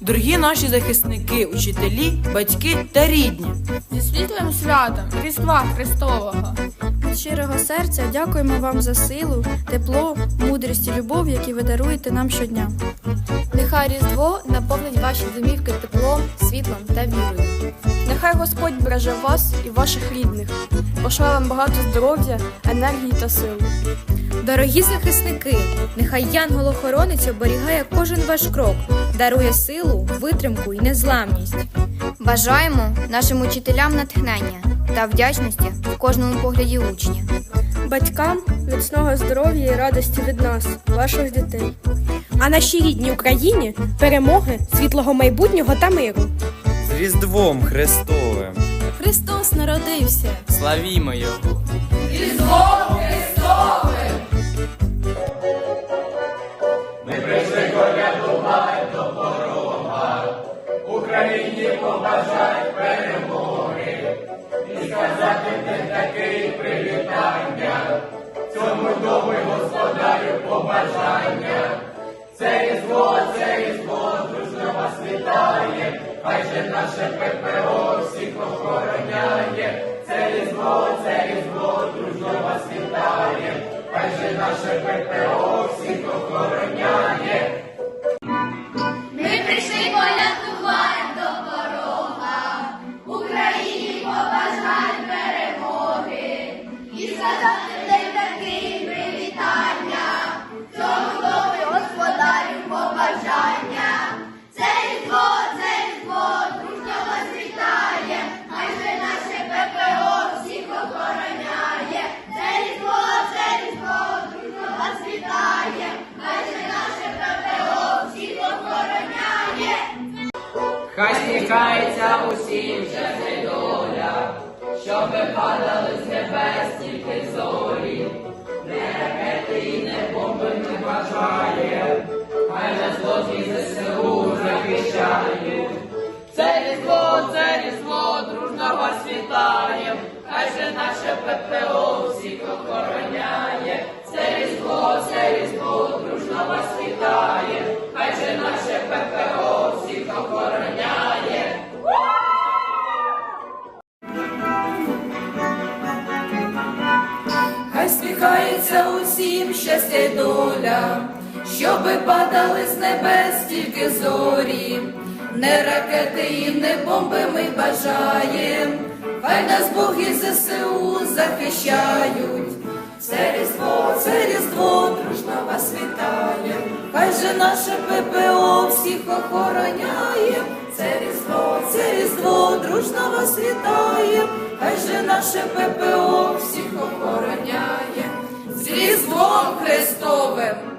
Дорогі наші захисники, учителі, батьки та рідні. Зі світлим святом Різдва Христового. Від щирого серця дякуємо вам за силу, тепло, мудрість і любов, які ви даруєте нам щодня. Нехай Різдво наповнить ваші домівки теплом, світлом та вірою. Нехай Господь береже вас і ваших рідних, пошле вам багато здоров'я, енергії та сил. Дорогі захисники, нехай янгол-охоронець оберігає кожен ваш крок, дарує силу, витримку і незламність. Бажаємо нашим учителям натхнення та вдячності в кожному погляді учня. Батькам міцного здоров'я і радості від нас, ваших дітей. А нашій рідній Україні перемоги, світлого майбутнього та миру. З Різдвом Христовим! Христос народився. Славімо його! Ми святий привітання, цьому дому господарю побажання, це різдво, це різдво, дружно вас вітає, хай же наше ППО всіх охороняє, це різдво, це різдво, дружно вас вітає, хай же наше ППО всіх охороняє. Хай сміхається усім щастя доля, щоби падали з небес тільки зорі, не ракети і не бомби ми бажає, хай нас злоті ЗСУ захищають. Це різдво, це різдво, дружно вас вітає, хай же наше ППО всіх охороняє. Це різдво, це різдво, дружно вас вітає, Хай сміхається усім щастя й доля, щоби падали з небес тільки зорі, не ракети і не бомби ми бажаєм, хай нас Бог і ЗСУ захищають. Це різдво, це різдво, дружно вас вітає, хай же наше ППО всіх охороняє. Це різдво, це різдво, дружно вас вітає, хай же наше ППО всіх охороняє. Христовим!